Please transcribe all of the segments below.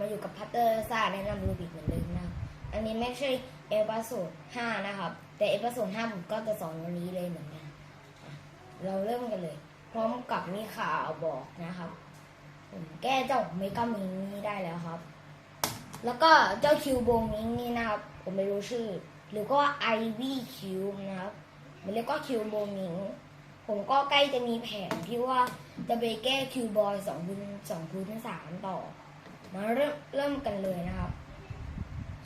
มาอยู่กับพัตเตอร์ซ่าแนะนำรูบิกเหมือนเดิมนะอันนี้ไม่ใช่เอพิโซด5นะครับ แต่เอพิโซด5ผมก็จะสอนวันนี้เลยเหมือนกันเราเริ่มกันเลย พร้อมกับมีข่าวบอกนะครับ ผมแก้เจ้าเมกามิงนี่ได้แล้วครับ แล้วก็เจ้าคิวโบมิงนี่นะครับ ผมไม่รู้ชื่อ หรือก็ไอวี่คิวนะครับมันเรียกว่าคิวโบมิงผมก็ใกล้จะมีแผนที่ว่าจะไปแก้คิวบอยสองพื้นสองพื้นสามต่อ มาเริ่มเริ่มกันเลยนะครับ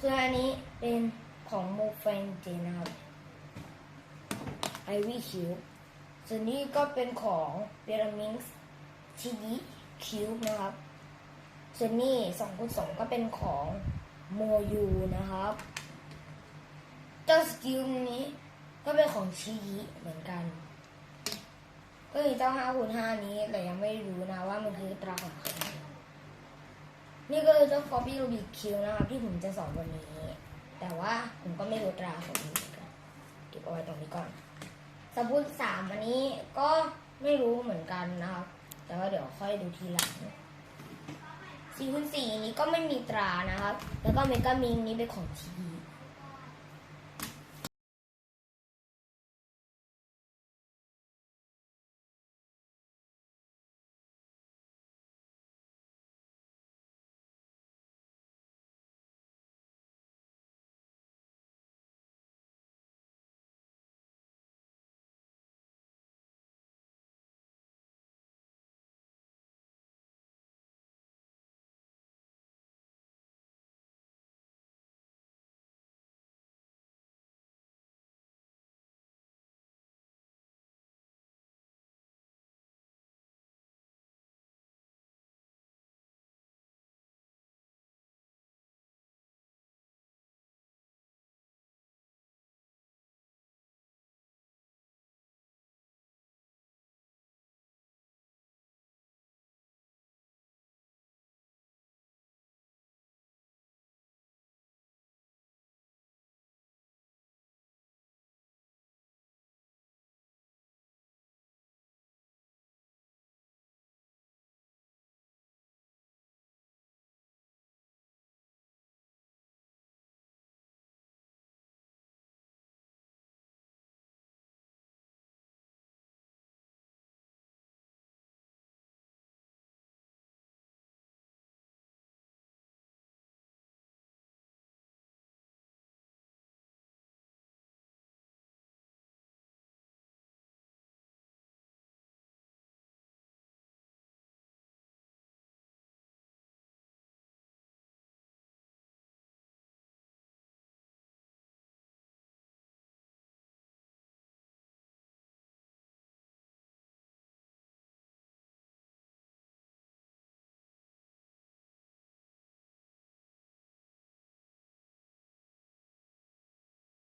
ส่วนอันนี้เป็นของโมเฟนเจนะครับไอวี่คิวส่วนนี้ก็เป็นของเบรามิงส์ชิยิคิวนะครับ ส่วนนี้สองคูณสองก็เป็นของโมยูนะครับเจ้าสกิลนี้ก็เป็นของชิยิเหมือนกัน ก็คือเจ้าห้าคูณห้านี้แต่ยังไม่รู้นะว่ามันคือตราของใคร นี่ก็คือเจ้าคอปปี้รูบิคคิวนะครับที่ผมจะสอนวันนี้ แต่ว่าผมก็ไม่รู้ตราของมันเกันเก็บเอาไว้ตรงนี้ก่อนสมพุทสามอันนี้ก็ไม่รู้เหมือนกันนะครับ แต่ว่าเดี๋ยวค่อยดูทีหลังสี่คูณสี่นี้ก็ไม่มีตรานะครับ แล้วก็เมกามิงนี้เป็นของที